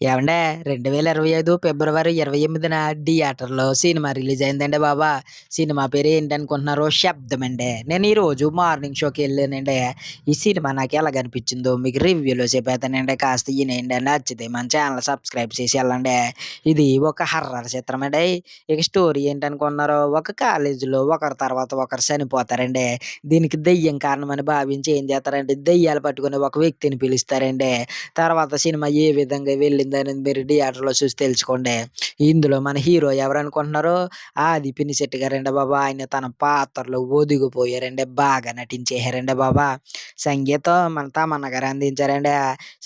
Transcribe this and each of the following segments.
ఏమండీ రెండు వేల ఇరవై ఐదు ఫిబ్రవరి 28న థియేటర్‌లో సినిమా రిలీజ్ అయిందండి బాబా! సినిమా పేరు ఏంటనుకుంటున్నారు? 'శబ్దం' అండి. నేను ఈరోజు మార్నింగ్ షోకి వెళ్ళానండి ఈ సినిమా నాకు ఎలాగనిపించిందో మీకు రివ్యూలో చెప్పేతానండి కాస్త ఈయనండి నచ్చితే మన ఛానల్ సబ్స్క్రైబ్ చేసి వెళ్ళండి ఇది ఒక హర్రర్ చిత్రం అండి. ఇక స్టోరీ ఏంటనుకున్నారు ఒక కాలేజీలో ఒకరి తర్వాత ఒకరు చనిపోతారండి. దీనికి దెయ్యం కారణమని భావించి ఏం చేస్తారంటే దెయ్యాలు పట్టుకుని ఒక వ్యక్తిని పిలుస్తారండి. తర్వాత సినిమా ఏ విధంగా వెళ్ళిందనేది మీరు థియేటర్‌లో చూసి తెలుసుకోండి. ఇందులో మన హీరో ఎవరనుకుంటున్నారు? ఆది పినిశెట్టి గారండి బాబా ఆయన తన పాత్రలో ఒదిగిపోయారండి. బాగా నటించేసారండి బాబా! సంగీతం మన తమన్న గారు అందించారండి.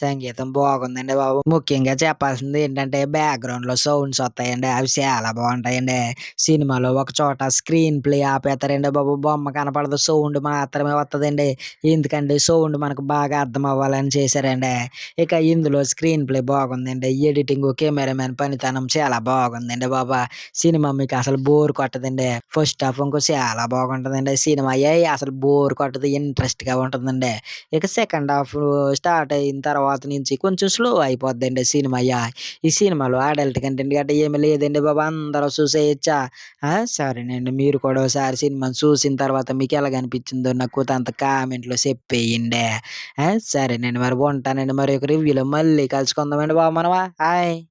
సంగీతం బాగుందండి బాబు. ముఖ్యంగా చెప్పాల్సింది ఏంటంటే బ్యాక్‌గ్రౌండ్‌లో సౌండ్స్ వస్తాయండి. అవి చాలా బాగుంటాయండి సినిమాలో ఒక చోట స్క్రీన్ ప్లే ఆపేస్తారండి బాబు. బొమ్మ కనపడదు. సౌండ్ మాత్రమే వస్తుందండి ఎందుకంటే సౌండ్ మనకు బాగా అర్థం అవ్వాలని చేశారండి. ఇక ఇందులో స్క్రీన్ ప్లే బాగుంది బాగుందండి. ఎడిటింగు, కెమెరామెన్ పనితనం చాలా బాగుందండి బాబా! సినిమా మీకు అసలు బోర్ కొట్టదండి. ఫస్ట్ హాఫ్ ఇంకో చాలా బాగుంటుందండి సినిమా అయ్యాయి అసలు బోర్ కొట్టదు. ఇంట్రెస్ట్‌గా ఉంటుందండి. ఇక సెకండ్ హాఫ్ స్టార్ట్ అయిన తర్వాత నుంచి కొంచెం స్లో అయిపోద్దండి సినిమా ఈ సినిమాలో అడల్ట్ కంటెంట్ గట్ట ఏమి లేదండి బాబు. అందరూ చూసేయొచ్చా? సరేనండి. మీరు కూడా ఒకసారి సినిమాని చూసిన తర్వాత మీకు ఎలాగనిపించిందో నాకు కొంత కామెంట్‌లో చెప్పేయండి. సరేనండి. మరి ఉంటానండి. మరి ఒక రివ్యూలో మళ్ళీ కలుసుకుందామండి బాబు 了吗？嗨